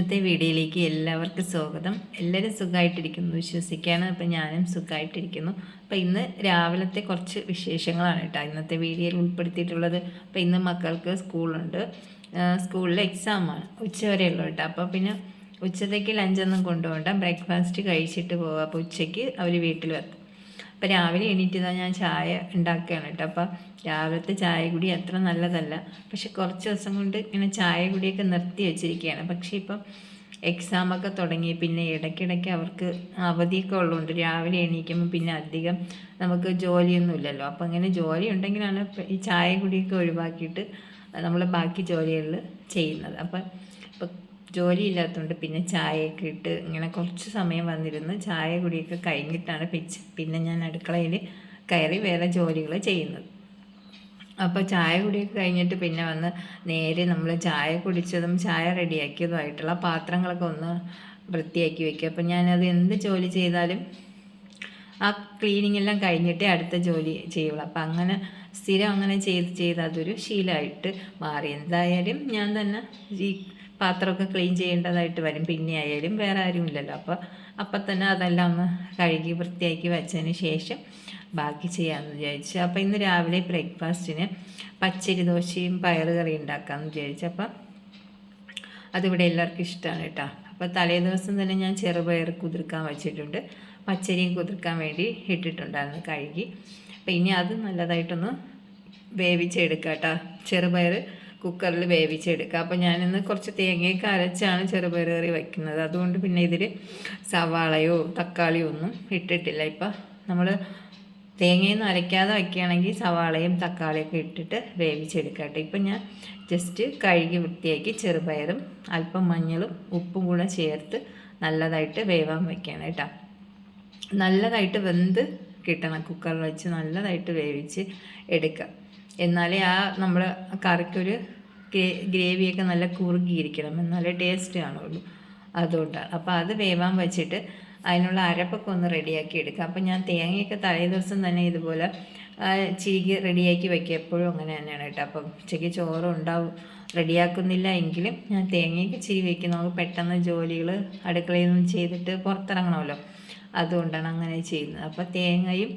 എല്ലാവർക്കും സ്വാഗതം. എല്ലാവരും സുഖമായിട്ടിരിക്കുന്നു വിശ്വസിക്കുകയാണ് അപ്പം ഞാനും സുഖമായിട്ടിരിക്കുന്നു. അപ്പം ഇന്ന് രാവിലത്തെ കുറച്ച് വിശേഷങ്ങളാണ് കേട്ടോ ഇന്നത്തെ വീഡിയോയിൽ ഉൾപ്പെടുത്തിയിട്ടുള്ളത്. അപ്പം ഇന്ന് മക്കൾക്ക് സ്കൂളുണ്ട്. സ്കൂളിൽ എക്സാമാണ് ഉച്ചവരെ ഉള്ളൂ കേട്ടോ. അപ്പോൾ പിന്നെ ഉച്ചത്തേക്ക് ലഞ്ചൊന്നും കൊണ്ടുപോകണ്ട. ബ്രേക്ക്ഫാസ്റ്റ് കഴിച്ചിട്ട് പോകാം അപ്പോൾ ഉച്ചയ്ക്ക് അവർ വീട്ടിൽ വെക്കും അപ്പോൾ രാവിലെ എണീറ്റ് ഞാൻ ചായ ഉണ്ടാക്കുകയാണ് കേട്ടോ. അപ്പോൾ രാവിലത്തെ ചായ കുടി അത്ര നല്ലതല്ല. പക്ഷെ കുറച്ച് ദിവസം കൊണ്ട് ഇങ്ങനെ ചായ കുടിയൊക്കെ നിർത്തി വെച്ചിരിക്കുകയാണ്. പക്ഷേ ഇപ്പം എക്സാമൊക്കെ തുടങ്ങി. പിന്നെ ഇടയ്ക്കിടയ്ക്ക് അവർക്ക് അവധിയൊക്കെ ഉള്ളതുകൊണ്ട് രാവിലെ എണീക്കുമ്പോൾ പിന്നെ അധികം നമുക്ക് ജോലിയൊന്നും ഇല്ലല്ലോ. അപ്പം അങ്ങനെ ജോലി ഉണ്ടെങ്കിലാണ് ഈ ചായ കുടിയൊക്കെ ഒഴിവാക്കിയിട്ട് നമ്മൾ ബാക്കി ജോലികളിൽ ചെയ്യുന്നത്. അപ്പം ഇപ്പം ജോലി ഇല്ലാത്തതുകൊണ്ട് പിന്നെ ചായയൊക്കെ ഇട്ട് ഇങ്ങനെ കുറച്ച് സമയം വന്നിരുന്ന്. ചായ കുടിയൊക്കെ കഴിഞ്ഞിട്ടാണ് പിച്ച് പിന്നെ ഞാൻ അടുക്കളയിൽ കയറി വേറെ ജോലികൾ ചെയ്യുന്നത്. അപ്പോൾ ചായ കുടിയൊക്കെ കഴിഞ്ഞിട്ട് പിന്നെ വന്ന് നേരെ നമ്മൾ ചായ കുടിച്ചതും ചായ റെഡിയാക്കിയതുമായിട്ടുള്ള പാത്രങ്ങളൊക്കെ ഒന്ന് വൃത്തിയാക്കി വയ്ക്കുക അപ്പോൾ ഞാനത് എന്ത് ജോലി ചെയ്താലും ആ ക്ലീനിങ് എല്ലാം കഴിഞ്ഞിട്ടേ അടുത്ത ജോലി ചെയ്യുള്ളൂ. അപ്പം അങ്ങനെ സ്ഥിരം അങ്ങനെ ചെയ്ത് ചെയ്ത് അതൊരു ശീലമായിട്ട് മാറി. എന്തായാലും ഞാൻ തന്നെ ഈ പാത്രമൊക്കെ ക്ലീൻ ചെയ്യേണ്ടതായിട്ട് വരും. പിന്നെ ആയാലും വേറെ ആരുമില്ലല്ലോ. അപ്പോൾ അപ്പം തന്നെ അതെല്ലാം ഒന്ന് കഴുകി വൃത്തിയാക്കി വെച്ചതിന് ശേഷം ബാക്കി ചെയ്യാമെന്ന് വിചാരിച്ചു. അപ്പോൾ ഇന്ന് രാവിലെ ബ്രേക്ക്ഫാസ്റ്റിന് പച്ചരി ദോശയും പയർ കറി ഉണ്ടാക്കാമെന്ന് വിചാരിച്ചു. അപ്പം അതിവിടെ എല്ലാവർക്കും ഇഷ്ടമാണ് കേട്ടോ. അപ്പോൾ തലേ ദിവസം തന്നെ ഞാൻ ചെറുപയർ കുതിർക്കാൻ വെച്ചിട്ടുണ്ട്. പച്ചരിയും കുതിർക്കാൻ വേണ്ടി ഇട്ടിട്ടുണ്ടായിരുന്നു കഴുകി. അപ്പോൾ ഇനി അത് നല്ലതായിട്ടൊന്ന് വേവിച്ചെടുക്കാം കേട്ടോ. ചെറുപയർ കുക്കറിൽ വേവിച്ചെടുക്കുക. അപ്പോൾ ഞാനിന്ന് കുറച്ച് തേങ്ങയൊക്കെ അരച്ചാണ് ചെറുപയറുകറി വയ്ക്കുന്നത്. അതുകൊണ്ട് പിന്നെ ഇതിൽ സവാളയോ തക്കാളിയോ ഒന്നും ഇട്ടിട്ടില്ല. ഇപ്പം നമ്മൾ തേങ്ങയൊന്നും അരയ്ക്കാതെ വയ്ക്കുകയാണെങ്കിൽ സവാളയും തക്കാളിയൊക്കെ ഇട്ടിട്ട് വേവിച്ചെടുക്കട്ടെ കേട്ടോ. ഇപ്പം ഞാൻ ജസ്റ്റ് കഴുകി വൃത്തിയാക്കി ചെറുപയറും അല്പം മഞ്ഞളും ഉപ്പും കൂടെ ചേർത്ത് നല്ലതായിട്ട് വേവാൻ വയ്ക്കുകയാണ് കേട്ടോ. നല്ലതായിട്ട് വെന്ത് കിട്ടണം കുക്കറിൽ വെച്ച്. നല്ലതായിട്ട് വേവിച്ച് എടുക്കുക. എന്നാലേ ആ നമ്മൾ കറിക്കൊരു ഗ്രേവിയൊക്കെ നല്ല കുറുകിയിരിക്കണം. എന്നാലേ ടേസ്റ്റ് കാണുള്ളൂ അതുകൊണ്ടാണ് അപ്പോൾ അത് വേവാൻ വെച്ചിട്ട് അതിനുള്ള അരപ്പൊക്കെ ഒന്ന് റെഡിയാക്കി എടുക്കുക അപ്പോൾ ഞാൻ തേങ്ങയൊക്കെ തലേ ദിവസം തന്നെ ഇതുപോലെ ചിരികി റെഡിയാക്കി വയ്ക്കുക എപ്പോഴും അങ്ങനെ തന്നെയാണ് കേട്ടോ. അപ്പം ഉച്ചയ്ക്ക് ചോറ് ഉണ്ടാവും റെഡിയാക്കുന്നില്ല എങ്കിലും ഞാൻ തേങ്ങയൊക്കെ ചിരി വയ്ക്കും നമുക്ക് പെട്ടെന്ന് ജോലികൾ അടുക്കളയിൽ നിന്ന് ചെയ്തിട്ട് പുറത്തിറങ്ങണമല്ലോ. അതുകൊണ്ടാണ് അങ്ങനെ ചെയ്യുന്നത്. അപ്പോൾ തേങ്ങയും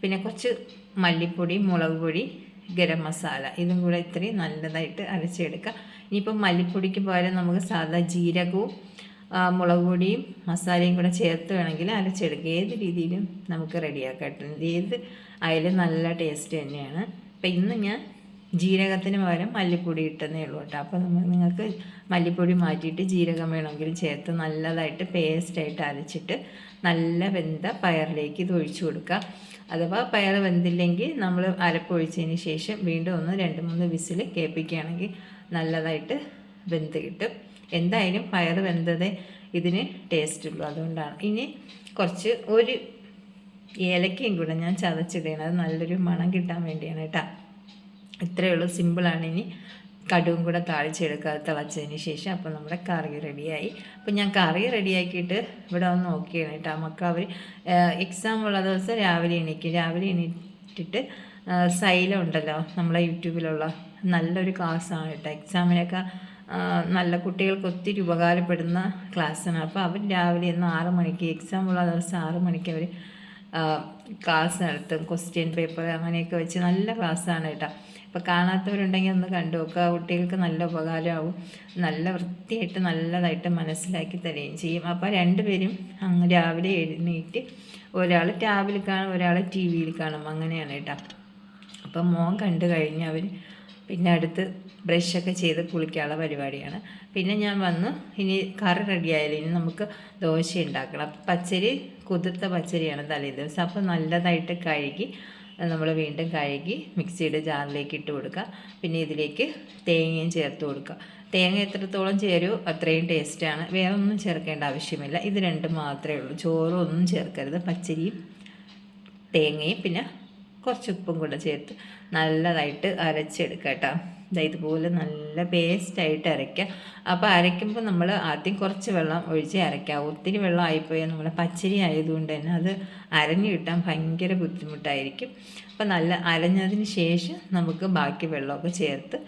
പിന്നെ കുറച്ച് മല്ലിപ്പൊടി മുളക് പൊടി ഗരം മസാല. ഇതും കൂടെ ഇത്രയും നല്ലതായിട്ട് അരച്ചെടുക്കുക ഇനിയിപ്പോൾ മല്ലിപ്പൊടിക്ക് പകരം നമുക്ക് സാധാ ജീരകവും മുളക് പൊടിയും മസാലയും കൂടെ ചേർത്ത് വേണമെങ്കിൽ അരച്ചെടുക്കുക ഏത് രീതിയിലും നമുക്ക് റെഡിയാക്കാം ഏത് ആയാലും നല്ല ടേസ്റ്റ് തന്നെയാണ്. അപ്പം ഇന്ന് ഞാൻ ജീരകത്തിന് പകരം മല്ലിപ്പൊടി ഇട്ടെന്നേ ഉള്ളൂ കേട്ടോ. അപ്പോൾ നിങ്ങൾക്ക് മല്ലിപ്പൊടി മാറ്റിയിട്ട് ജീരകം വേണമെങ്കിൽ ചേർത്ത് നല്ലതായിട്ട് പേസ്റ്റായിട്ട് അരച്ചിട്ട് നല്ല വെന്ത പയറിലേക്ക് ഇത് ഒഴിച്ചു കൊടുക്കുക. അഥവാ പയർ വെന്തില്ലെങ്കിൽ നമ്മൾ അരപ്പൊഴിച്ചതിന് ശേഷം വീണ്ടും ഒന്ന് രണ്ട് മൂന്ന് വിസിൽ കേൾപ്പിക്കുകയാണെങ്കിൽ നല്ലതായിട്ട് വെന്ത് കിട്ടും. എന്തായാലും പയർ വെന്തതേ ഇതിന് ടേസ്റ്റ് ഉള്ളൂ. അതുകൊണ്ടാണ്. ഇനി കുറച്ച് ഒരു ഏലക്കയും കൂടെ ഞാൻ ചതച്ചിടണം അത് നല്ലൊരു മണം കിട്ടാൻ വേണ്ടിയാണ് കേട്ടോ. ഇത്രയേ ഉള്ളൂ. സിമ്പിളാണ് ഇനി. കടുവും കൂടെ താളിച്ചെടുക്കുക തിളച്ചതിന് ശേഷം അപ്പോൾ നമ്മുടെ കറി റെഡിയായി. അപ്പോൾ ഞാൻ കറി റെഡിയാക്കിയിട്ട് ഇവിടെ വന്ന് നോക്കിയാണ് കേട്ടോ. നമുക്ക് അവർ എക്സാം ഉള്ള ദിവസം രാവിലെ എണീക്കും. രാവിലെ എണീറ്റിട്ട് സൈലം ഉണ്ടല്ലോ നമ്മളെ യൂട്യൂബിലുള്ള. നല്ലൊരു ക്ലാസ്സാണ് കേട്ടോ. എക്സാമിനൊക്കെ നല്ല കുട്ടികൾക്ക് ഒത്തിരി ഉപകാരപ്പെടുന്ന ക്ലാസ്സാണ്. അപ്പോൾ അവർ രാവിലെ ഇന്ന് ആറ് മണിക്ക് എക്സാം ഉള്ള ദിവസം ആറ് മണിക്ക് അവർ ക്ലാസ് നടത്തും. ക്വസ്റ്റ്യൻ പേപ്പർ അങ്ങനെയൊക്കെ വെച്ച് നല്ല ക്ലാസ്സാണ് കേട്ടോ. അപ്പോൾ കാണാത്തവരുണ്ടെങ്കിൽ ഒന്ന് കണ്ടു നോക്കുക കുട്ടികൾക്ക് നല്ല ഉപകാരമാവും. നല്ല വൃത്തിയായിട്ട് നല്ലതായിട്ട് മനസ്സിലാക്കി തരികയും ചെയ്യും. അപ്പോൾ രണ്ടുപേരും അങ്ങ് രാവിലെ എഴുന്നേറ്റ് ഒരാൾ ടാബിൽ കാണും ഒരാൾ ടി വിയിൽ കാണും. അങ്ങനെയാണ് കേട്ടോ. അപ്പം മോൻ കണ്ടു കഴിഞ്ഞ് അവർ പിന്നെ അടുത്ത് ബ്രഷൊക്കെ ചെയ്ത് കുളിക്കാനുള്ള പരിപാടിയാണ്. പിന്നെ ഞാൻ വന്നു ഇനി കറി റെഡിയായാലും ഇനി നമുക്ക് ദോശ ഉണ്ടാക്കണം. പച്ചരി കുതിർത്ത പച്ചരിയാണ് തലേ ദിവസം അപ്പോൾ നല്ലതായിട്ട് കഴുകി നമ്മൾ വീണ്ടും കഴുകി മിക്സിയുടെ ജാറിലേക്ക് ഇട്ട് കൊടുക്കുക. പിന്നെ ഇതിലേക്ക് തേങ്ങയും ചേർത്ത് കൊടുക്കുക. തേങ്ങ എത്രത്തോളം ചേരുമോ അത്രയും ടേസ്റ്റാണ് വേറെ ഒന്നും ചേർക്കേണ്ട ആവശ്യമില്ല. ഇത് രണ്ടും മാത്രമേ ഉള്ളൂ. ചോറും ഒന്നും ചേർക്കരുത്. പച്ചരിയും തേങ്ങയും പിന്നെ കുറച്ച് ഉപ്പും കൂടെ ചേർത്ത് നല്ലതായിട്ട് അരച്ചെടുക്കാം കേട്ടോ. ഇതുപോലെ നല്ല പേസ്റ്റായിട്ട് അരയ്ക്കുക അപ്പോൾ അരയ്ക്കുമ്പോൾ നമ്മൾ ആദ്യം കുറച്ച് വെള്ളം ഒഴിച്ച് അരയ്ക്കുക ഒത്തിരി വെള്ളം ആയിപ്പോയാൽ നമ്മൾ പച്ചരി ആയതുകൊണ്ട് തന്നെ അത് അരഞ്ഞു കിട്ടാൻ ഭയങ്കര ബുദ്ധിമുട്ടായിരിക്കും. അപ്പോൾ നല്ല അരഞ്ഞതിന് ശേഷം നമുക്ക് ബാക്കി വെള്ളമൊക്കെ ചേർത്ത്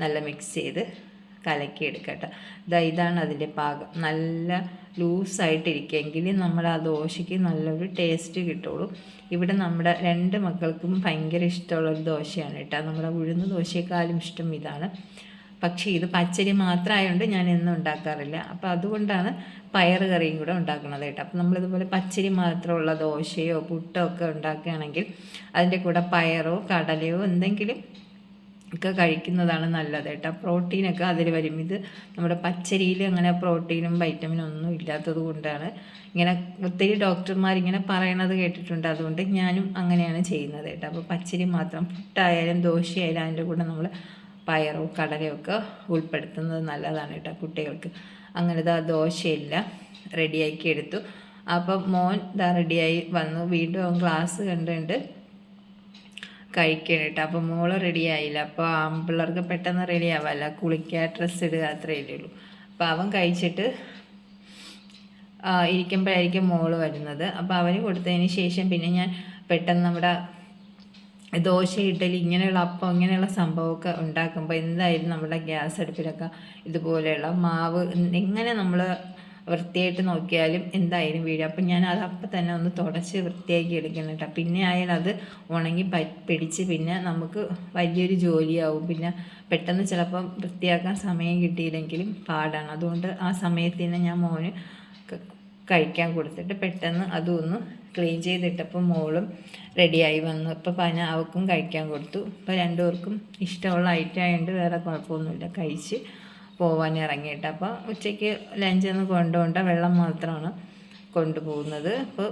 നല്ല മിക്സ് ചെയ്ത് കലക്കി എടുക്കട്ടെ ഇതാ ഇതാണ് അതിന്റെ പാകം. നല്ല ലൂസായിട്ടിരിക്കുമെങ്കിൽ നമ്മൾ ആ ദോശയ്ക്ക് നല്ലൊരു ടേസ്റ്റ് കിട്ടുള്ളൂ. ഇവിടെ നമ്മുടെ രണ്ട് മക്കൾക്കും ഭയങ്കര ഇഷ്ടമുള്ളൊരു ദോശയാണ് കേട്ടോ. നമ്മുടെ ഉഴുന്ന ദോശയെക്കാളും ഇഷ്ടം ഇതാണ്. പക്ഷേ ഇത് പച്ചരി മാത്രമായതുകൊണ്ട് ഞാൻ എന്നും ഉണ്ടാക്കാറില്ല. അപ്പോൾ അതുകൊണ്ടാണ് പയർ കറിയും കൂടെ ഉണ്ടാക്കുന്നത് കേട്ടോ. അപ്പോൾ നമ്മളിതുപോലെ പച്ചരി മാത്രമുള്ള ദോശയോ പുട്ടോ ഒക്കെ ഉണ്ടാക്കുകയാണെങ്കിൽ അതിന്റെ കൂടെ പയറോ കടലയോ എന്തെങ്കിലും ഒക്കെ കഴിക്കുന്നതാണ് നല്ലത് കേട്ടോ. പ്രോട്ടീനൊക്കെ അതിൽ വരും. ഇത് നമ്മുടെ പച്ചരിയിൽ അങ്ങനെ പ്രോട്ടീനും വൈറ്റമിനും ഒന്നും ഇല്ലാത്തത് കൊണ്ടാണ്. ഇങ്ങനെ ഒത്തിരി ഡോക്ടർമാർ ഇങ്ങനെ പറയണത് കേട്ടിട്ടുണ്ട്. അതുകൊണ്ട് ഞാനും അങ്ങനെയാണ് ചെയ്യുന്നത് കേട്ടോ. അപ്പോൾ പച്ചരി മാത്രം പുട്ടായാലും ദോശയായാലും അതിന്റെ കൂടെ നമ്മൾ പയറോ കടലയോ ഒക്കെ ഉൾപ്പെടുത്തുന്നത് നല്ലതാണ് കേട്ടോ കുട്ടികൾക്ക്. അങ്ങനത്തെ ആ ദോശയില്ല റെഡിയാക്കി എടുത്തു. അപ്പം മോൻ ഇതാ റെഡിയായി വന്നു. വീണ്ടും ക്ലാസ് കണ്ടുകൊണ്ട് കഴിക്കണം കേട്ടോ. അപ്പോൾ മോൾ റെഡി ആയില്ല. അപ്പോൾ ആൺപിള്ളേർക്ക് പെട്ടെന്ന് റെഡി ആവാല്ല. കുളിക്കുക ഡ്രസ്സ് ഇടുക അത്രയല്ലേ ഉള്ളൂ. അപ്പോൾ അവൻ കഴിച്ചിട്ട് ഇരിക്കുമ്പോഴായിരിക്കും മോൾ വരുന്നത്. അപ്പോൾ അവന് കൊടുത്തതിന് ശേഷം പിന്നെ ഞാൻ പെട്ടെന്ന് നമ്മുടെ ദോശ ഇഡലി ഇങ്ങനെയുള്ള അപ്പം ഇങ്ങനെയുള്ള സംഭവമൊക്കെ ഉണ്ടാക്കുമ്പോൾ എന്തായാലും നമ്മുടെ ഗ്യാസ് അടുപ്പിലൊക്കെ ഇതുപോലെയുള്ള മാവ് എങ്ങനെ നമ്മൾ വൃത്തിയായിട്ട് നോക്കിയാലും എന്തായാലും വീഴും. അപ്പം ഞാൻ അത് അപ്പം തന്നെ ഒന്ന് തുടച്ച് വൃത്തിയാക്കി എടുക്കണം കേട്ടോ. പിന്നെ ആയാലും അത് ഉണങ്ങി പിടിച്ച് പിന്നെ നമുക്ക് വലിയൊരു ജോലിയാവും. പിന്നെ പെട്ടെന്ന് ചിലപ്പം വൃത്തിയാക്കാൻ സമയം കിട്ടിയില്ലെങ്കിലും പാടാണ്. അതുകൊണ്ട് ആ സമയത്ത് തന്നെ ഞാൻ മോന് കഴിക്കാൻ കൊടുത്തിട്ട് പെട്ടെന്ന് അതൊന്ന് ക്ലീൻ ചെയ്തിട്ടപ്പോൾ മോളും റെഡിയായി വന്നു. ഇപ്പോൾ പന അവൾക്കും കഴിക്കാൻ കൊടുത്തു. ഇപ്പോൾ രണ്ടുപേർക്കും ഇഷ്ടമുള്ള ഐറ്റം ആയതുകൊണ്ട് വേറെ കുഴപ്പമൊന്നുമില്ല. കഴിച്ച് പോവാൻ ഇറങ്ങിയിട്ട് അപ്പോൾ ഉച്ചയ്ക്ക് ലഞ്ച് ലഞ്ചൊന്നും കൊണ്ടുപോകണ്ട. വെള്ളം മാത്രമാണ് കൊണ്ടുപോകുന്നത്. അപ്പോൾ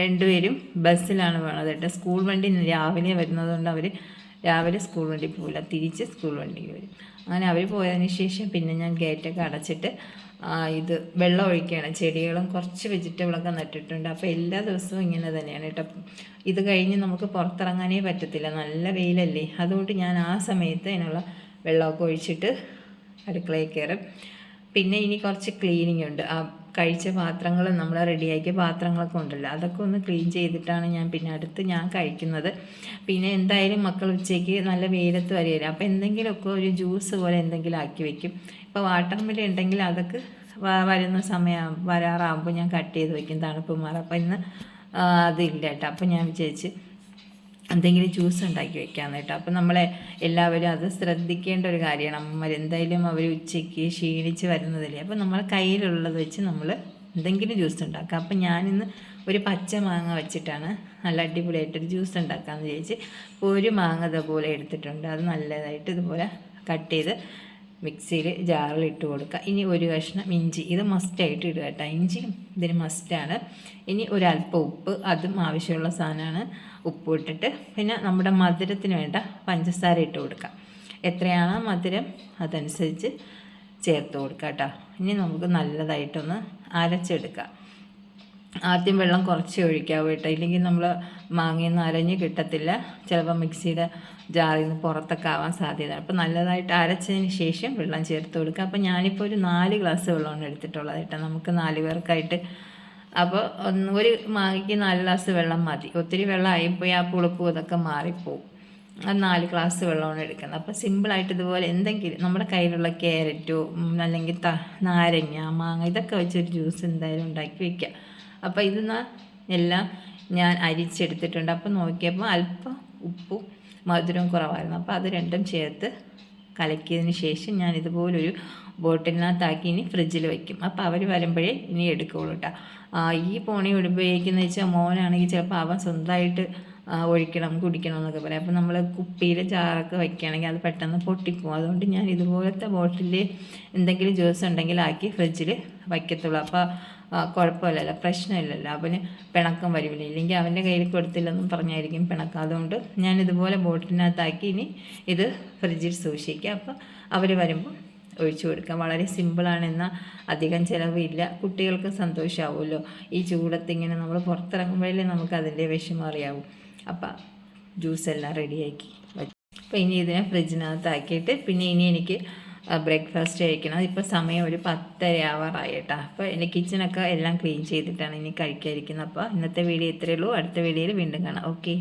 രണ്ടുപേരും ബസ്സിലാണ് വേണത് കേട്ടോ. സ്കൂൾ വണ്ടി രാവിലെ വരുന്നതുകൊണ്ട് അവർ രാവിലെ സ്കൂൾ വണ്ടി പോവില്ല. തിരിച്ച് സ്കൂൾ വണ്ടിക്ക് വരും. അങ്ങനെ അവർ പോയതിന് ശേഷം പിന്നെ ഞാൻ ഗേറ്റൊക്കെ അടച്ചിട്ട് ഇത് വെള്ളം ഒഴിക്കുകയാണ്. ചെടികളും കുറച്ച് വെജിറ്റബിളൊക്കെ നട്ടിട്ടുണ്ട്. അപ്പോൾ എല്ലാ ദിവസവും ഇങ്ങനെ തന്നെയാണ് കേട്ടോ. ഇത് കഴിഞ്ഞ് നമുക്ക് പുറത്തിറങ്ങാനേ പറ്റത്തില്ല. നല്ല വെയിലല്ലേ. അതുകൊണ്ട് ഞാൻ ആ സമയത്ത് അതിനുള്ള വെള്ളമൊക്കെ ഒഴിച്ചിട്ട് അടുക്കളയിൽ കയറും. പിന്നെ ഇനി കുറച്ച് ക്ലീനിങ് ഉണ്ട്. ആ കഴിച്ച പാത്രങ്ങൾ നമ്മൾ റെഡിയാക്കിയ പാത്രങ്ങളൊക്കെ ഉണ്ടല്ലോ. അതൊക്കെ ഒന്ന് ക്ലീൻ ചെയ്തിട്ടാണ് ഞാൻ പിന്നെ അടുത്ത് ഞാൻ കഴിക്കുന്നത്. പിന്നെ എന്തായാലും മക്കൾ ഉച്ചയ്ക്ക് നല്ല വെയിലത്ത് വരെയല്ല അപ്പോൾ എന്തെങ്കിലുമൊക്കെ ഒരു ജ്യൂസ് പോലെ എന്തെങ്കിലും ആക്കി വെക്കും. ഇപ്പോൾ വാട്ടർ മില്ല ഉണ്ടെങ്കിൽ അതൊക്കെ വരുന്ന സമയം വരാറാകുമ്പോൾ ഞാൻ കട്ട് ചെയ്ത് വെക്കും. തണുപ്പ് മാറും. അപ്പോൾ ഇന്ന് അതില്ല കേട്ടോ. അപ്പോൾ ഞാൻ വിചാരിച്ച് എന്തെങ്കിലും ജ്യൂസ് ഉണ്ടാക്കി വെക്കാൻ കേട്ടോ. അപ്പോൾ നമ്മളെ എല്ലാവരും അത് ശ്രദ്ധിക്കേണ്ട ഒരു കാര്യമാണ്. അമ്മമാർ എന്തായാലും അവർ ഉച്ചയ്ക്ക് ക്ഷീണിച്ച് വരുന്നതല്ലേ. അപ്പം നമ്മളെ കയ്യിലുള്ളത് വെച്ച് നമ്മൾ എന്തെങ്കിലും ജ്യൂസ് ഉണ്ടാക്കാം. അപ്പം ഞാനിന്ന് ഒരു പച്ച മാങ്ങ വെച്ചിട്ടാണ് നല്ല അടിപൊളിയായിട്ടൊരു ജ്യൂസ് ഉണ്ടാക്കാമെന്ന് വിചാരിച്ച് ഒരു മാങ്ങ ഇതുപോലെ എടുത്തിട്ടുണ്ട്. അത് നല്ലതായിട്ട് ഇതുപോലെ കട്ട് ചെയ്ത് മിക്സിയിൽ ജാറിൽ ഇട്ട് കൊടുക്കുക. ഇനി ഒരു കഷ്ണം ഇഞ്ചി. ഇത് മസ്റ്റായിട്ട് ഇടുക കേട്ടോ. ഇഞ്ചിയും ഇതിന് മസ്റ്റാണ് ഇനി ഒരല്പം ഉപ്പ് അതും ആവശ്യമുള്ള സാധനമാണ്. ഉപ്പ് ഇട്ടിട്ട് പിന്നെ നമ്മുടെ മധുരത്തിന് വേണ്ട പഞ്ചസാര ഇട്ട് കൊടുക്കാം. എത്രയാണോ മധുരം അതനുസരിച്ച് ചേർത്ത് കൊടുക്കുക കേട്ടോ. ഇനി നമുക്ക് നല്ലതായിട്ടൊന്ന് അരച്ചെടുക്കാം. ആദ്യം വെള്ളം കുറച്ച് ഒഴിക്കാവൂ കേട്ടോ. ഇല്ലെങ്കിൽ നമ്മൾ മാങ്ങയിൽ നിന്ന് അരഞ്ഞ് കിട്ടത്തില്ല. ചിലപ്പോൾ മിക്സിയുടെ ജാറിൽ നിന്ന് പുറത്തൊക്കെ ആവാൻ സാധ്യത അപ്പോൾ നല്ലതായിട്ട് അരച്ചതിന് ശേഷം വെള്ളം ചേർത്ത് കൊടുക്കുക അപ്പോൾ ഞാനിപ്പോൾ ഒരു നാല് ഗ്ലാസ് വെള്ളമാണ് എടുത്തിട്ടുള്ളത് കേട്ടോ. നമുക്ക് നാല് പേർക്കായിട്ട് അപ്പോൾ ഒന്ന് ഒരു മാങ്ങയ്ക്ക് നാല് ഗ്ലാസ് വെള്ളം മതി. ഒത്തിരി വെള്ളം വെള്ളമായിപ്പോയി ആ പുളിപ്പും ഇതൊക്കെ മാറിപ്പോവും. നാല് ഗ്ലാസ് വെള്ളമാണ് എടുക്കുന്നത്. അപ്പോൾ സിമ്പിളായിട്ട് ഇതുപോലെ എന്തെങ്കിലും നമ്മുടെ കയ്യിലുള്ള ക്യാരറ്റോ അല്ലെങ്കിൽ ത നാരങ്ങ മാങ്ങ ഇതൊക്കെ വെച്ചൊരു ജ്യൂസ് എന്തായാലും ഉണ്ടാക്കി വയ്ക്കുക അപ്പോൾ ഇത് എല്ലാം ഞാൻ അരിച്ചെടുത്തിട്ടുണ്ട്. അപ്പോൾ നോക്കിയപ്പോൾ അല്പം ഉപ്പും മധുരവും കുറവായിരുന്നു. അപ്പോൾ അത് രണ്ടും ചേർത്ത് കലക്കിയതിന് ശേഷം ഞാൻ ഇതുപോലൊരു ബോട്ടിലിനകത്താക്കി ഇനി ഫ്രിഡ്ജിൽ വയ്ക്കും അപ്പോൾ അവർ വരുമ്പോഴേ ഇനി എടുക്കുകയുള്ളൂ കേട്ടോ ഈ പോണി ഉപയോഗിക്കുന്നത് വെച്ചാൽ മോനാണെങ്കിൽ ചിലപ്പോൾ അവൻ സ്വന്തമായിട്ട് ഒഴിക്കണം കുടിക്കണം എന്നൊക്കെ പറയാം. അപ്പോൾ നമ്മൾ കുപ്പിയിൽ ചാറൊക്കെ വയ്ക്കുകയാണെങ്കിൽ അത് പെട്ടെന്ന് പൊട്ടിപ്പോകും അതുകൊണ്ട് ഞാൻ ഇതുപോലത്തെ ബോട്ടിൽ എന്തെങ്കിലും ജ്യൂസ് ഉണ്ടെങ്കിൽ ആക്കി ഫ്രിഡ്ജിൽ വയ്ക്കത്തുള്ളൂ. അപ്പോൾ കുഴപ്പമില്ലല്ലോ പ്രശ്നമില്ലല്ലോ. അവന് പിണക്കം വരില്ല. ഇല്ലെങ്കിൽ അവന്റെ കയ്യിൽ കൊടുത്തില്ലെന്നും പറഞ്ഞായിരിക്കും പിണക്കം. അതുകൊണ്ട് ഞാൻ ഇതുപോലെ ബോട്ടിനകത്താക്കി ഇനി ഇത് ഫ്രിഡ്ജിൽ സൂക്ഷിക്കുക. അപ്പോൾ അവർ വരുമ്പോൾ ഒഴിച്ചു കൊടുക്കാം വളരെ സിമ്പിളാണ്. എന്നാൽ അധികം ചിലവില്ല. കുട്ടികൾക്ക് സന്തോഷമാവുമല്ലോ. ഈ ചൂടത്ത് ഇങ്ങനെ നമ്മൾ പുറത്തിറങ്ങുമ്പോഴേ നമുക്ക് അതിന്റെ വിഷമം അറിയാവും. അപ്പം ജ്യൂസെല്ലാം റെഡിയാക്കി അപ്പോൾ ഇനി ഇതിനെ ഫ്രിഡ്ജിനകത്താക്കിയിട്ട് പിന്നെ ഇനി എനിക്ക് ബ്രേക്ക്ഫാസ്റ്റ് കഴിക്കണം. ഇപ്പോൾ സമയം ഒരു പത്തര ആവാറായി കേട്ടോ അപ്പോൾ എന്റെ കിച്ചണൊക്കെ എല്ലാം ക്ലീൻ ചെയ്തിട്ടാണ് ഇനി കഴിക്കാതിരിക്കുന്നത് അപ്പോൾ ഇന്നത്തെ വീഡിയോ ഇത്രയേ ഉള്ളൂ. അടുത്ത വീഡിയോയിൽ വീണ്ടും കാണാം. ഓക്കെ